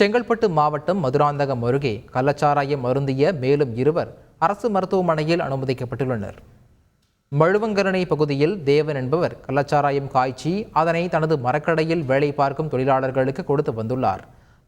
செங்கல்பட்டு மாவட்டம் மதுராந்தகம் அருகே கள்ளச்சாராயம் அருந்திய மேலும் இருவர் அரசு மருத்துவமனையில் அனுமதிக்கப்பட்டுள்ளனர். மழுவங்கரணை பகுதியில் தேவன் என்பவர் கள்ளச்சாராயம் காய்ச்சி அதனை தனது மரக்கடையில் வேலை பார்க்கும் தொழிலாளர்களுக்கு கொடுத்து வந்துள்ளார்.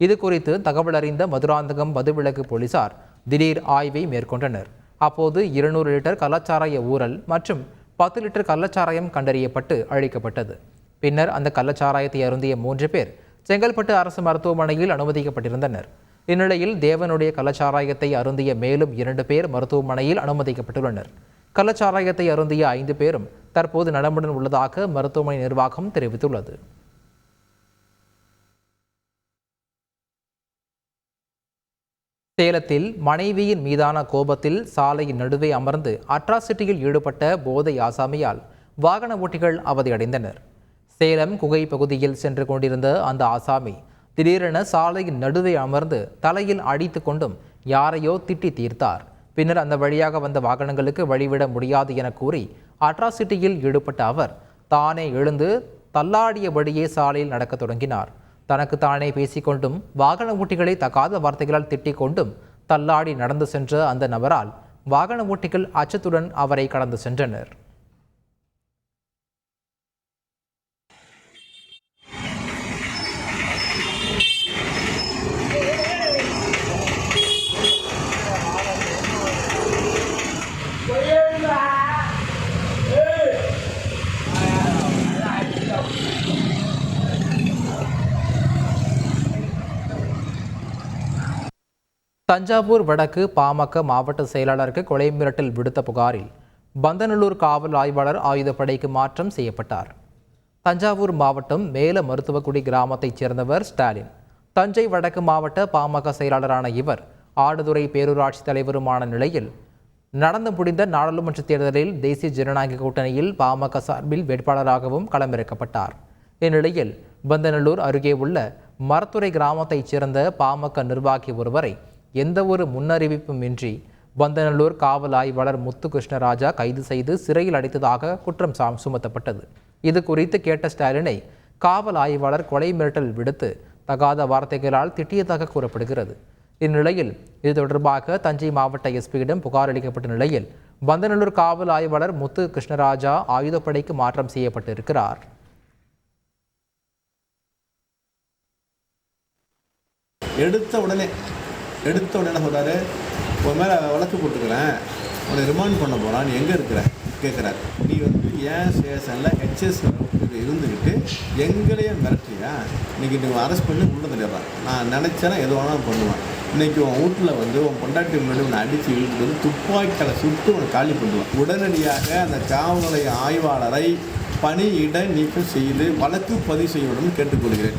இது குறித்து தகவல் அறிந்த மதுராந்தகம் மதுவிலக்கு போலீசார் திடீர் ஆய்வை மேற்கொண்டனர். அப்போது இருநூறு லிட்டர் கள்ளச்சாராய ஊறல் மற்றும் பத்து லிட்டர் கள்ளச்சாராயம் கண்டறியப்பட்டு அழிக்கப்பட்டது. பின்னர் அந்த கள்ளச்சாராயத்தை அருந்திய மூன்று பேர் செங்கல்பட்டு அரசு மருத்துவமனையில் அனுமதிக்கப்பட்டிருந்தனர். இந்நிலையில் தேவனுடைய கலச்சாராயத்தை அருந்திய மேலும் இரண்டு பேர் மருத்துவமனையில் அனுமதிக்கப்பட்டுள்ளனர். கலச்சாராயத்தை அருந்திய ஐந்து பேரும் தற்போது நலமுடன் உள்ளதாக மருத்துவமனை நிர்வாகம் தெரிவித்துள்ளது. சேலத்தில் மனைவியின் மீதான கோபத்தில் சாலையின் நடுவே அமர்ந்து அட்ராசிட்டியில் ஈடுபட்ட போதை ஆசாமியால் வாகன ஓட்டிகள் அவதியடைந்தனர். சேலம் குகை பகுதியில் சென்று கொண்டிருந்த அந்த ஆசாமி திடீரென சாலையின் நடுவே அமர்ந்து தலையில் அடித்து கொண்டும் யாரையோ திட்டி தீர்த்தார். பின்னர் அந்த வழியாக வந்த வாகனங்களுக்கு வழிவிட முடியாது என கூறி அட்ராசிட்டியில் ஈடுபட்ட அவர் தானே எழுந்து தள்ளாடியபடியே சாலையில் நடக்கத் தொடங்கினார். தனக்கு தானே பேசிக்கொண்டும் வாகன ஓட்டிகளை தகாத வார்த்தைகளால் திட்டிக் கொண்டும் தள்ளாடி நடந்து சென்ற அந்த நபரால் வாகன ஓட்டிகள் அச்சத்துடன் அவரை கடந்து சென்றனர். தஞ்சாவூர் வடக்கு பாமக மாவட்ட செயலாளருக்கு கொலை மிரட்டல் விடுத்த புகாரில் பந்தநல்லூர் காவல் ஆய்வாளர் ஆயுதப்படைக்கு மாற்றம் செய்யப்பட்டார். தஞ்சாவூர் மாவட்டம் மேல மருத்துவக்குடி கிராமத்தைச் சேர்ந்தவர் ஸ்டாலின். தஞ்சை வடக்கு மாவட்ட பாமக செயலாளரான இவர் ஆடுதுறை பேரூராட்சி தலைவருமான நிலையில் நடந்து முடிந்த நாடாளுமன்ற தேர்தலில் தேசிய ஜனநாயக கூட்டணியில் பாமக சார்பில் வேட்பாளராகவும் களமிறக்கப்பட்டார். இந்நிலையில் பந்தநல்லூர் அருகே உள்ள மரத்துறை கிராமத்தைச் சேர்ந்த பாமக நிர்வாகி ஒருவரை எந்த ஒரு முன்னறிவிப்பும் இன்றி பந்தநல்லூர் காவல் ஆய்வாளர் முத்து கிருஷ்ணராஜா கைது செய்து சிறையில் அடைத்ததாக குற்றம் சாம் சுமத்தப்பட்டது. இது குறித்து கேட்ட ஸ்டாலினை காவல் ஆய்வாளர் கொலை மிரட்டல் விடுத்து தகாத வார்த்தைகளால் திட்டியதாக கூறப்படுகிறது. இந்நிலையில் இது தொடர்பாக தஞ்சை மாவட்ட எஸ்பியிடம் புகார் அளிக்கப்பட்ட நிலையில் பந்தநல்லூர் காவல் ஆய்வாளர் முத்து கிருஷ்ணராஜா ஆயுதப்படைக்கு மாற்றம் செய்யப்பட்டிருக்கிறார். எடுத்த உடனே எடுத்த உடனே என்ன சொல்கிறாரு உன் மேலே வழக்கு போட்டுக்கிறேன். உன்னை ரிமாண்ட் பண்ண போகிறான் நீ எங்கே இருக்கிற? கேட்குறாரு நீ வந்து ஏன் ஸ்டேஷனில் ஹெச்எஸ் இருந்துக்கிட்டு எங்களையே மிரட்டியா இன்னைக்கு நீ அரெஸ்ட் பண்ணி உள்ள தள்ளிடுறான் நான் நினச்சேன்னா எது வேணாலும் பண்ணுவேன். இன்னைக்கு உன் வீட்டில் வந்து உன் பொண்டாட்டி முன்னாடி உன்னை அடித்து வந்து துப்பாக்கிகளை சுட்டு உன்னை காலி பண்ணுவான். உடனடியாக அந்த காவல் நிலைய ஆய்வாளரை பணியிட நீக்கம் செய்து வழக்கு பதிவு செய்யணும்னு கேட்டுக்கொள்கிறேன்.